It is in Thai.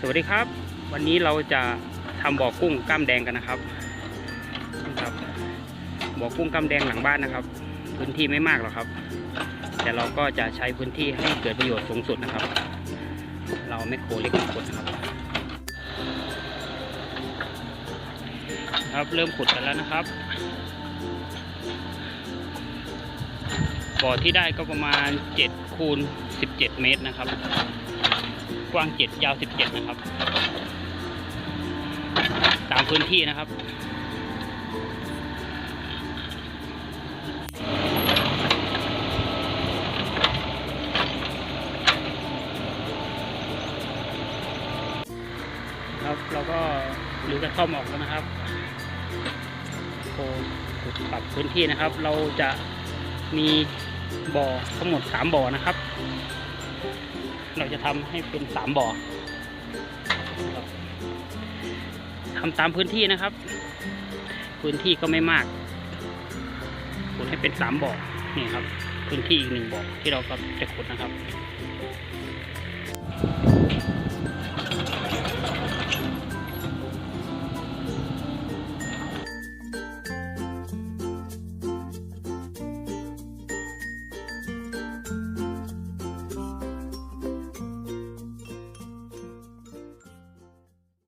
สวัสดีครับ วันนี้เราจะทำบ่อกุ้งกล้ามแดงกันนะครับนะครับบ่อกุ้งกล้ามแดงหลังบ้านนะครับ พื้นที่ไม่มากหรอกครับ แต่เราก็จะใช้พื้นที่ให้เกิดประโยชน์สูงสุดนะครับ เราไม่โครเล็กขุดนะครับ ครับเริ่มขุดกันแล้วนะครับบ่อที่ได้ก็ประมาณ7คูณ17 เมตรนะครับ กว้าง7ยาว17นะครับ ตามพื้นที่นะครับครับเราก็หรือกระท่อมออกแล้วนะครับโอ้ปรับพื้นที่นะครับ เราจะมีบ่อทั้งหมด 3 บ่อนะครับ เราจะทำให้เป็นสามบ่อทำตามพื้นที่นะครับ พื้นที่ก็ไม่มากขุดให้เป็นสามบ่อนี่ครับ พื้นที่อีกหนึ่งบ่อที่เราก็จะขุดนะครับ